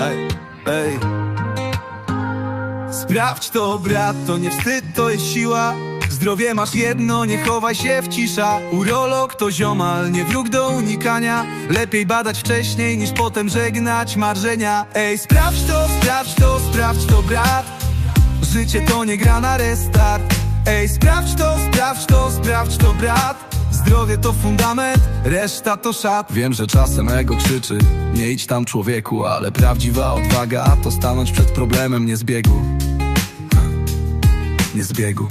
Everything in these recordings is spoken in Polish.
Ej, ej. Sprawdź to, brat, to nie wstyd, to jest siła. Zdrowie masz jedno, nie chowaj się w cisza. Urolog to ziomal, nie wróg do unikania. Lepiej badać wcześniej niż potem żegnać marzenia. Ej, sprawdź to, sprawdź to, sprawdź to brat. Życie to nie gra na restart. Ej, sprawdź to, sprawdź to, sprawdź to brat. Zdrowie to fundament, reszta to szat. Wiem, że czasem ego krzyczy Nie idź tam człowieku, ale prawdziwa odwaga To stanąć przed problemem nie z biegu Nie z biegu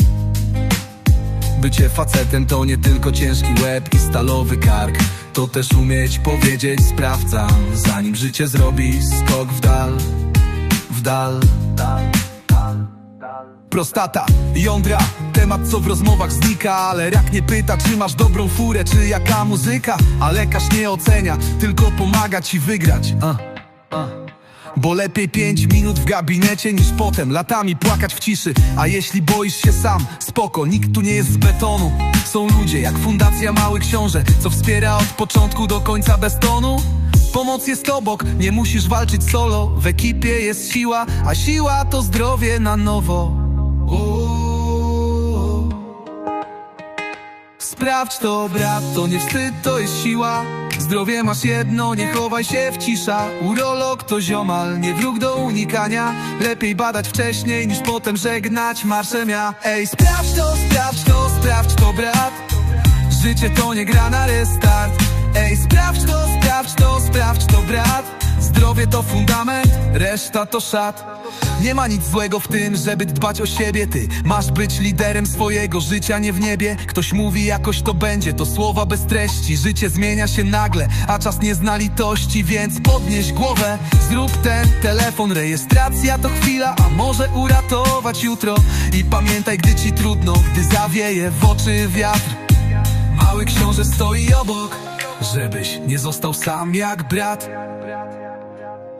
Bycie facetem to nie tylko ciężki łeb i stalowy kark. To też umieć powiedzieć sprawdzam Zanim życie zrobi skok w dal W dal, dal. Prostata, jądra, temat co w rozmowach znika Ale rak nie pyta czy masz dobrą furę czy jaka muzyka? A lekarz nie ocenia, tylko pomaga ci wygrać. A, a. Bo lepiej pięć minut w gabinecie niż potem latami płakać w ciszy. A jeśli boisz się sam, spoko, nikt tu nie jest z betonu. Są ludzie jak Fundacja Mały Książę Co wspiera od początku do końca bez tonu. Pomoc jest obok, nie musisz walczyć solo. W ekipie jest siła, a siła to zdrowie na nowo. Sprawdź to, brat, to nie wstyd, to jest siła. Zdrowie masz jedno, nie chowaj się w cisza. Urolog to ziomal, nie wróg do unikania. Lepiej badać wcześniej niż potem żegnać marszem ja. Ej, sprawdź to, sprawdź to, sprawdź to, brat. Życie to nie gra na restart. Ej, sprawdź to, sprawdź to, sprawdź to, brat Zdrowie to fundament, reszta to szat. Nie ma nic złego w tym, żeby dbać o siebie. Ty masz być liderem swojego życia, nie w niebie. Ktoś mówi jakoś to będzie, to słowa bez treści. Życie zmienia się nagle, a czas nie zna litości Więc podnieś głowę, zrób ten telefon Rejestracja to chwila, a może uratować jutro. I pamiętaj, gdy ci trudno, gdy zawieje w oczy wiatr. Mały książę stoi obok, żebyś nie został sam jak brat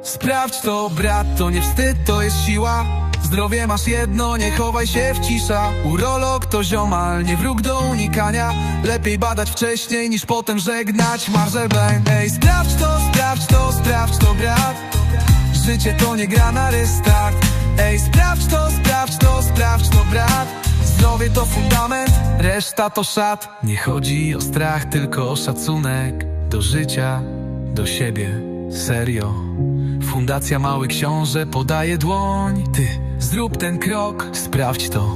Sprawdź to, brat, to nie wstyd, to jest siła. Zdrowie masz jedno, nie chowaj się w cisza. Urolog to ziomal, nie wróg do unikania. Lepiej badać wcześniej niż potem żegnać marżebę Ej, sprawdź to, sprawdź to, sprawdź to, brat. Życie to nie gra na restart. Ej, sprawdź to, sprawdź to, sprawdź to, brat. Zdrowie to fundament, reszta to szat. Nie chodzi o strach, tylko o szacunek. Do życia, do siebie, serio Fundacja Mały Książę podaje dłoń. Ty, zrób ten krok, sprawdź to